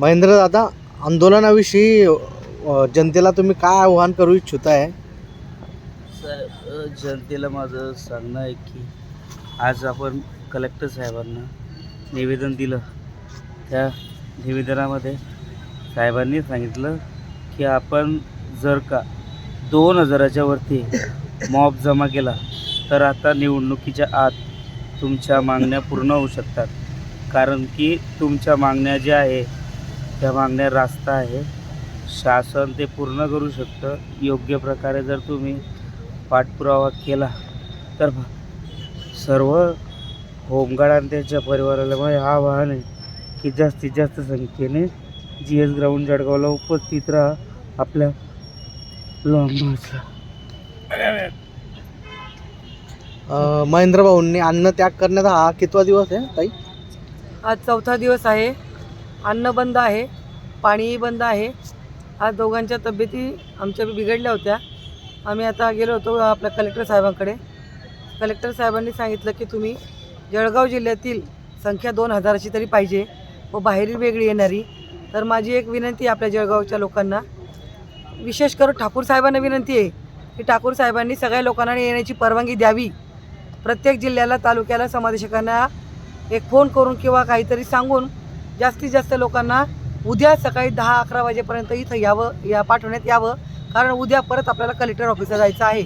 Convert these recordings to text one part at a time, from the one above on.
महेंद्र दादा आंदोलनाविषयी जनतेला तुम्ही काय आव्हान करू इच्छिताय? साहेब जनतेला माझं सांगणं आहे की आज आपण कलेक्टर साहेबांना निवेदन दिलं. त्या निवेदनामध्ये साहेबांनी सांगितलं की आपण जर का दोन हजाराच्या वरती मॉब जमा केला तर आता निवडणुकीच्या आत तुमच्या मागण्या पूर्ण होऊ शकतात. कारण की तुमच्या मागण्या ज्या आहे त्या मागण्या रास्त आहे. शासन ते पूर्ण करू शकतं. योग्य प्रकारे जर तुम्ही पाठपुरावा केला तर सर्व होमगार्ड आणि त्यांच्या परिवाराला माझे आवाहन आहे की जास्तीत जास्त संख्येने जी एस ग्राउंड जळगावला उपस्थित राहा. आपल्या महेंद्र भाऊंनी अन्न त्याग करण्याचा हा कितवा दिवस आहे ताई? आज चौथा दिवस आहे. अन्न बंद आहे पाणीही बंद आहे. आज दोघांच्या तब्येती आमच्या बिघडल्या होत्या. आम्ही आता गेलो होतो आपल्या कलेक्टर साहेबांकडे. कलेक्टर साहेबांनी सांगितलं की तुम्ही जळगाव जिल्ह्यातील संख्या दोन हजाराची तरी पाहिजे व बाहेरील वेगळी येणारी. तर माझी एक विनंती आहे आपल्या जळगावच्या लोकांना. विशेष करून ठाकूर साहेबांना विनंती आहे की ठाकूर साहेबांनी सगळ्या लोकांना येण्याची परवानगी द्यावी. प्रत्येक जिल्ह्याला तालुक्याला समादेशकांना एक फोन करून किंवा काहीतरी सांगून जास्तीत जास्त लोकांना उद्या सकाळी दहा अकरा वाजेपर्यंत इथं यावं या पाठवण्यात यावं. कारण उद्या परत आपल्याला कलेक्टर ऑफिसला जायचं आहे.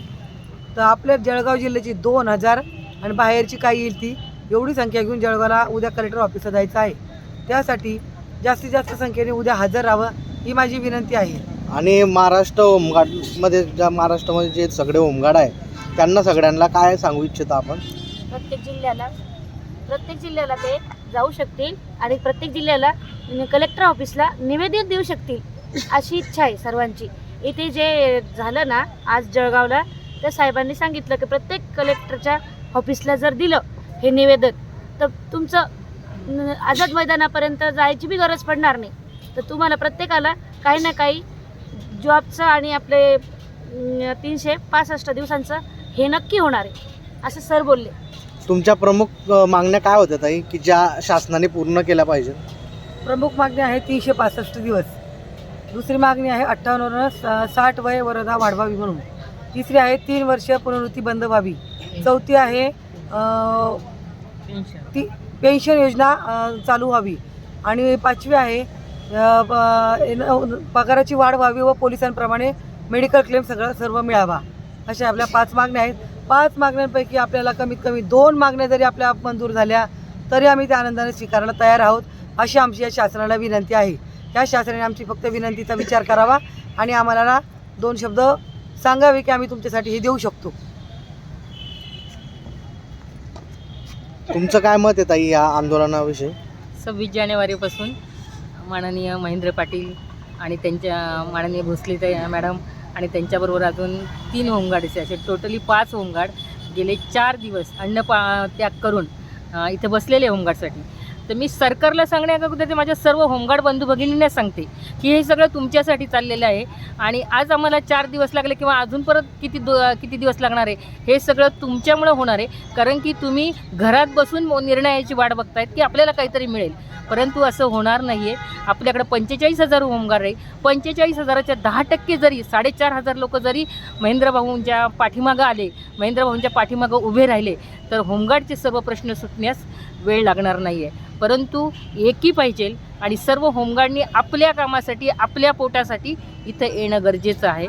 तर आपल्या जळगाव जिल्ह्याची दोन हजार आणि बाहेरची काही येईल ती एवढी संख्या घेऊन जळगावला उद्या कलेक्टर ऑफिसला जायचं आहे. त्यासाठी जास्तीत जास्त संख्येने उद्या हजर राहावं ही माझी विनंती आहे. आणि महाराष्ट्र होमगार्डमध्ये ज्या महाराष्ट्रामध्ये जे सगळे होमगार्ड आहे त्यांना सगळ्यांना काय सांगू इच्छिता आपण? प्रत्येक जिल्ह्याला प्रत्येक जिल्ह्याला ते जाऊ शकतील आणि प्रत्येक जिल्ह्याला कलेक्टर ऑफिसला निवेदन देऊ शकतील अशी इच्छा आहे सर्वांची. इथे जे झालं ना आज जळगावला त्या साहेबांनी सांगितलं की प्रत्येक कलेक्टरच्या ऑफिसला जर दिलं हे निवेदन तर तुमचं आझाद मैदानापर्यंत जायची बी गरज पडणार नाही. तर तुम्हाला प्रत्येकाला काही ना काही जॉबचं आणि आपले तीनशे पासष्ट दिवसांचं हे नक्की होणार आहे. असं सर बोलले. तुमच्या प्रमुख अ, मागण्या काय होत्या ताई की ज्या शासनाने पूर्ण केल्या पाहिजे प्रमुख मागणी आहे तीनशे पासष्ट दिवस. दुसरी मागणी आहे अठ्ठावन्न सा- साठ वय वरदा वाढवावी म्हणून. तिसरी आहे तीन वर्ष पुनर्वृत्ती बंद व्हावी. चौथी आहे अं, ती पेन्शन योजना अं, चालू व्हावी. आणि पाचवी आहे अं, प- एन पगाराची वाढ व्हावी व पोलिसांप्रमाणे मेडिकल क्लेम सगळं सर्व मिळावा. अशा आपल्या पाच मागण्या आहेत. पाच मागण्यांपैकी आपल्याला कमीत कमी दोन मागण्या जरी आपल्या मंजूर झाल्या तरी आम्ही त्या आनंदाने स्वीकारायला तयार आहोत अशी आमची या शासनाला विनंती आहे. त्या शासनाने आमची फक्त विनंतीचा विचार करावा आणि आम्हाला दोन शब्द सांगावे की आम्ही तुमच्यासाठी हे देऊ शकतो. तुमचं काय मत आहे ताई या आंदोलनाविषयी? सव्वीस जानेवारीपासून माननीय महेंद्र पाटील आणि त्यांच्या माननीय भोसले ताई मॅडम आणि त्यांच्याबरोबर अजून तीन होमगार्डचे असे टोटली पाच होमगार्ड गेले चार दिवस अन्न पा त्याग करून इथं इथे बसलेले होमगार्डसाठी. तर मी सरकारला सांगण्याअगोदर ते माझ्या सर्व होमगार्ड बंधू भगिनींना सांगते की हे सगळं तुमच्यासाठी चाललेलं आहे आणि आज आम्हाला चार दिवस लागले किंवा अजून परत किती दो किती दिवस लागणार आहे हे सगळं तुमच्यामुळं होणार आहे. कारण की तुम्ही घरात बसून निर्णयाची वाट बघतायत की आपल्याला काहीतरी मिळेल. परंतु असं होणार नाही आहे आपल्याकडे पंचेचाळीस हजार होमगार आहे. पंचेचाळीस हजाराच्या दहा टक्के जरी साडेचार हजार लोक जरी महेंद्रभाऊंच्या पाठीमागं आले महेंद्रभाऊंच्या पाठीमागं उभे राहिले तर होमगार्डचे सर्व प्रश्न सुटण्यास वेळ लागणार नाही आहे परंतु एकी पाहिजे आणि सर्व होमगार्डनी आपल्या कामासाठी आपल्या पोटासाठी इथं येणं गरजेचं आहे.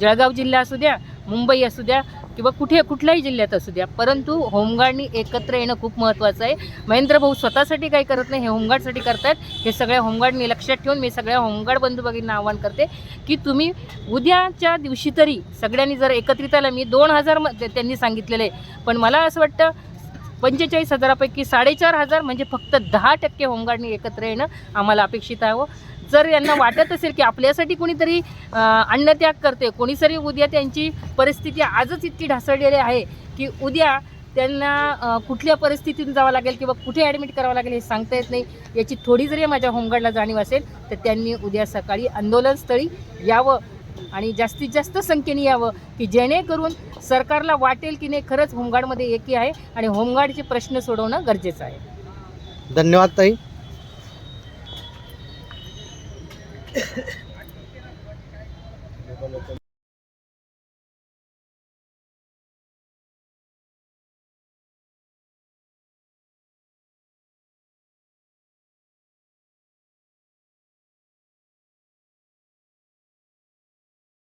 जळगाव जिल्हा असू द्या मुंबई असू द्या किंवा कुठे कुठल्याही जिल्ह्यात असू द्या. परंतु होमगार्डनी एकत्र येणं खूप महत्त्वाचं आहे. महेंद्र भाऊ स्वतःसाठी काही करत नाही हे होमगार्डसाठी करतात हे सगळ्या होमगार्डनी लक्षात ठेवून मी सगळ्या होमगार्ड बंधू भगिनींना आवाहन करते की तुम्ही उद्याच्या दिवशी तरी सगळ्यांनी जर एकत्रित आलं मी दोन हजार म- त्यांनी सांगितलेलं. आहे पण मला असं वाटतं पंचेचाळीस हजारापैकी साडेचार हजार म्हणजे फक्त दहा टक्के होमगार्डनी एकत्र येणं आम्हाला अपेक्षित आहे. जर यांना वाटत असेल की आपल्यासाठी कुणीतरी अन्नत्याग करते कोणी तरी उद्या त्यांची परिस्थिती आजच इतकी ढासळलेली आहे की उद्या त्यांना कुठल्या परिस्थितीतून जावं लागेल किंवा कुठे ॲडमिट करावं लागेल हे सांगता येत नाही. याची थोडी जरी माझ्या होमगार्डला जाणीव असेल तर त्यांनी उद्या सकाळी आंदोलनस्थळी यावं आणि जास्तीत जास्त संख्येने यावं की जेणेकरून सरकारला वाटेल की नाही खरंच होमगार्डमध्ये एकी आहे आणि होमगार्डचे प्रश्न सोडवणं गरजेचं आहे. धन्यवाद ताई.